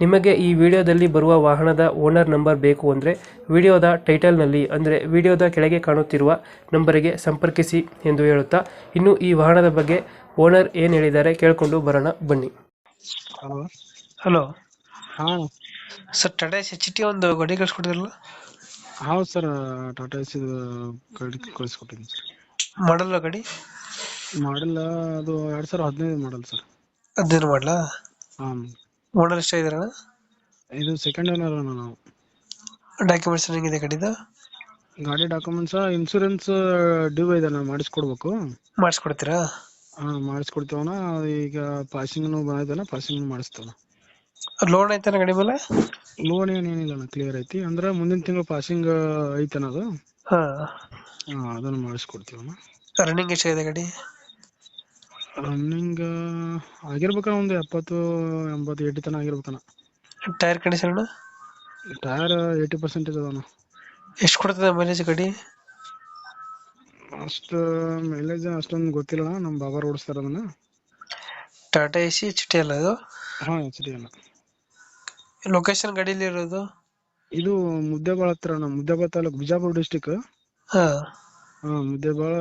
ನಿಮಗೆ ಈ ವಿಡಿಯೋದಲ್ಲಿ ಬರುವ ವಾಹನದ ಓನರ್ ನಂಬರ್ ಬೇಕು ಅಂದರೆ ವಿಡಿಯೋದ ಟೈಟಲ್ನಲ್ಲಿ ಅಂದರೆ ವಿಡಿಯೋದ ಕೆಳಗೆ ಕಾಣುತ್ತಿರುವ ನಂಬರಿಗೆ ಸಂಪರ್ಕಿಸಿ ಎಂದು ಹೇಳುತ್ತಾ ಇನ್ನು ಈ ವಾಹನದ ಬಗ್ಗೆ ಓನರ್ ಏನು ಹೇಳಿದ್ದಾರೆ ಕೇಳಿಕೊಂಡು ಬರೋಣ ಬನ್ನಿ. ಹಲೋ. ಹಲೋ. ಹಾಂ. ಸರ್ ಟಾಟಾ ಎಸ್ ಟಿ ಒಂದು ಗಾಡಿ ಕಳಿಸ್ಕೊಟ್ಟಿದ್ರಲ್ಲ? ಹೌದು ಸರ್ ಟಾಟಾ ಎಸ್ ಗಾಡಿ ಕಳಿಸ್ಕೊಟ್ಟಿದ್ದೀನಿ ಸರ್. ಮಾಡಲ್ಲ ಗಾಡಿ? ಮಾಡಲ್ಲ ಅದು ಎರಡು ಸಾವಿರ ಹದಿನೈದು ಮಾಡಲ್ ಸರ್. ಅದೇನು ಮಾಡಲಾ? ಹಾಂ ಓನರ್ ಎಷ್ಟ ಇದಾರಣ ಇದು ಸೆಕೆಂಡ್ ಓನರ್ ನಾವು. ಡಾಕ್ಯುಮೆಂಟ್ಸ್ ರನ್ನಿಂಗ್ ಇದೆ ಕಡಿದ? ಗಾಡಿ ಡಾಕ್ಯುಮೆಂಟ್ಸ್ ಇನ್ಸೂರೆನ್ಸ್ ಡ್ಯೂ ಇದೆ ಅಣ್ಣ ಮಾಡಿಸ್ಕೊಡ್ಬೇಕು. ಮಾಡಿಸ್ಕೊಡ್ತೀರಾ? ಹಾಂ ಮಾಡಿಸ್ಕೊಡ್ತೀವಣ್ಣ ಈಗ ಪಾಸಿಂಗ್ನು ಬಂದೈತಲ್ಲ ಪಾಸಿಂಗ್ ಮಾಡಿಸ್ತೇವೆ ಲೋನ್ ಐತನ ಗಾಡಿ ಮೇಲೆ? ಲೋನ್ ಏನೇನಿಲ್ಲ ಕ್ಲಿಯರ್ ಐತಿ. ಅಂದ್ರೆ ಮುಂದಿನ ತಿಂಗಳು ಪಾಸಿಂಗ್ ಐತನ ಅದು. ಹಾಂ. ಹಾಂ ಅದನ್ನು ಮಾಡಿಸ್ಕೊಡ್ತೀವಣ್ಣ ರನ್ನಿಂಗ್ ಇದೆ ಗಾಡಿ? ರನ್ನಿಂಗ್ ಆಗಿರ್ಬೇಕ ಒಂದು ಎಪ್ಪತ್ತು ಎಂಬತ್ತು ಏಯ್ಟಿ ತನಕ ಆಗಿರ್ಬೇಕಣ್ಣ tyre condition tyre eighty percentage ಅದಾನ ಎಷ್ಟು ಕೊಡ್ತದೆ ಮೈಲೇಜ್ ಗಾಡಿ? ಅಷ್ಟು ಮೈಲೇಜ್ ಅಷ್ಟೊಂದು ಗೊತ್ತಿಲ್ಲ ನಮ್ಮ ಬಾಬಾ ಓಡಿಸ್ತಾರ ಅದನ್ನ. Tata A C H T ಅಲ್ಲ ಅದು? ಹಾಂ ಎಚ್ ಡಿ ಅಲ್ಲ ಲೊಕೇಶನ್ ಗಡಿಲಿ ಇರೋದು? ಇದು ಮುದ್ದೇಬಾಳ ಹತ್ರ ನಮ್ಮ ಮುದ್ದೇಬಾಳ ತಾಲೂಕು ಬಿಜಾಪುರ ಡಿಸ್ಟಿಕ್ ಹಾಂ. ಹಾಂ ಮುದ್ದೇಬಾಳ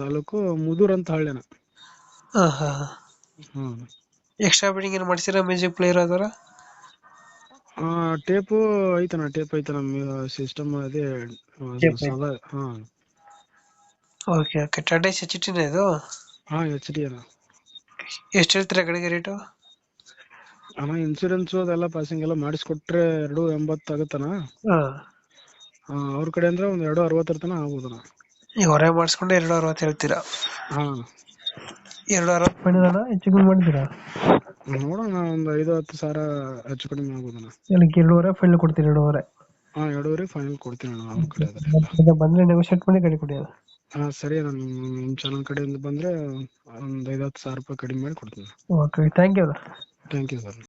ತಾಲೂಕು ಮುದೂರ್ ಅಂತ ಹಳ್ಳಿನ. ಹಾಂ ಹಾಂ ಎಕ್ಸ್ಟ್ರಾ ಬಿಡಿಂಗ್ ಏನು ಮಾಡ್ಸಿರಾ? ಮ್ಯೂಸಿಕ್ ಪ್ಲೇಯರ್ ಅದರ ಟೇಪು ಐತನ ಟೇಪ್ ಐತನ ಸಿಸ್ಟಮ್ ಅದೇ Tape ಐತೆ. ಸಾಲ ಹಾಂ. Okay okay Tata H H ಟಿನ ಇದು? ಹಾಂ ಎಚ್ ಡಿ ಅಣ್ಣ. ಎಷ್ಟು ಹೇಳ್ತೀರಾ ಗಾಡಿಗೆ ರೇಟು ಅಣ್ಣ ಇನ್ಸೂರೆನ್ಸ್ ಅದೆಲ್ಲ ಪಾಸಿಂಗ್ ಎಲ್ಲ ಮಾಡಿಸ್ಕೊಟ್ರೆ ಎರಡು ಎಂಬತ್ತು ಆಗುತ್ತನ ಹಾಂ. ಅವ್ರ ಕಡೆ ಅಂದ್ರೆ ಒಂದು ಎರಡು ಅರವತ್ತರ ತನಕ ಆಗ್ಬೋದಣ್ಣ. ಈಗ ಹೊರೆ ಮಾಡಿಸ್ಕೊಂಡು ಎರಡು ಅರವತ್ತು ಹೇಳ್ತೀರಾ? ಹಾಂ. ಎರಡು ಅರವತ್ತು ಮಾಡಿದಾನ ಹೆಚ್ಚು ಕಮ್ಮಿ ಮಾಡಿದ್ದೀರಾ? ನೋಡೋಣ ಒಂದು ಐದು ಹತ್ತು ಸಾವಿರ ಹೆಚ್ಚು ಕಡಿಮೆ ಆಗ್ಬೋದಣ್ಣ ಇದಕ್ಕೆ ಎರಡೂವರೆ ಫೈನಲ್ ಕೊಡ್ತೀರಿ ಎರಡೂವರೆ? ಹಾಂ ಎರಡೂವರೆ ಫೈನಲ್ ಕೊಡ್ತೀನಿ ಅಣ್ಣ ಅವ್ರ ಕಡೆ ಆದ್ರೆ. ಇದು ಬಂದ್ರೆ ನೆಗೋಷಿಯೇಟ್ ಮಾಡಿ ಗಾಡಿ ಕೊಡಿ ಅದು. ಹಾಂ ಸರಿ ಅಣ್ಣ ನಿಮ್ಮ ನಿಮ್ಮ ಚಾನಲ್ ಕಡೆಯಿಂದ ಬಂದರೆ ಒಂದು ಐದು ಹತ್ತು ಸಾವಿರ ರೂಪಾಯಿ ಕಡಿಮೆ ಮಾಡಿ ಕೊಡ್ತೀನಿ. Okay thank you thank you sir